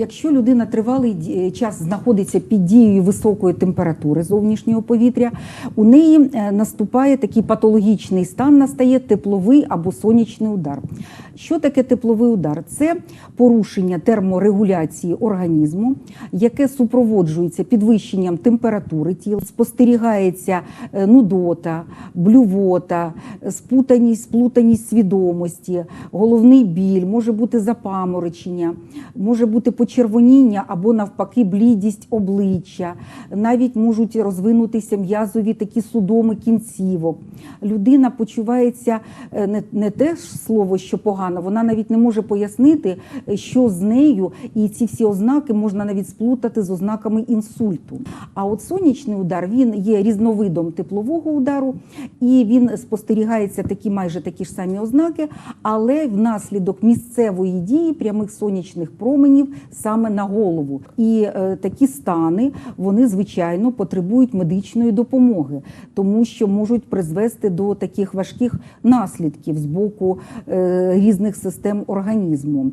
Якщо людина тривалий час знаходиться під дією високої температури зовнішнього повітря, у неї е, наступає такий патологічний стан, настає тепловий або сонячний удар. Що таке тепловий удар? Це порушення терморегуляції організму, яке супроводжується підвищенням температури тіла, спостерігається е, нудота, блювота, спутаність, сплутаність свідомості, головний біль, може бути запаморочення, може бути почервоніння або навпаки блідість обличчя, навіть можуть розвинутися м'язові такі судоми кінцівок. Людина почувається е, не, не те ж слово, що погано, вона навіть не може пояснити, е, що з нею, і ці всі ознаки можна навіть сплутати з ознаками інсульту. А от сонячний удар він є різновидом теплового удару, і він спостерігається такі майже такі ж самі ознаки, але внаслідок місцевої дії прямих сонячних променів саме на голову. І е, такі стани вони звичайно потребують медичної допомоги, тому що можуть призвести до таких важких наслідків з боку е, різних систем організму.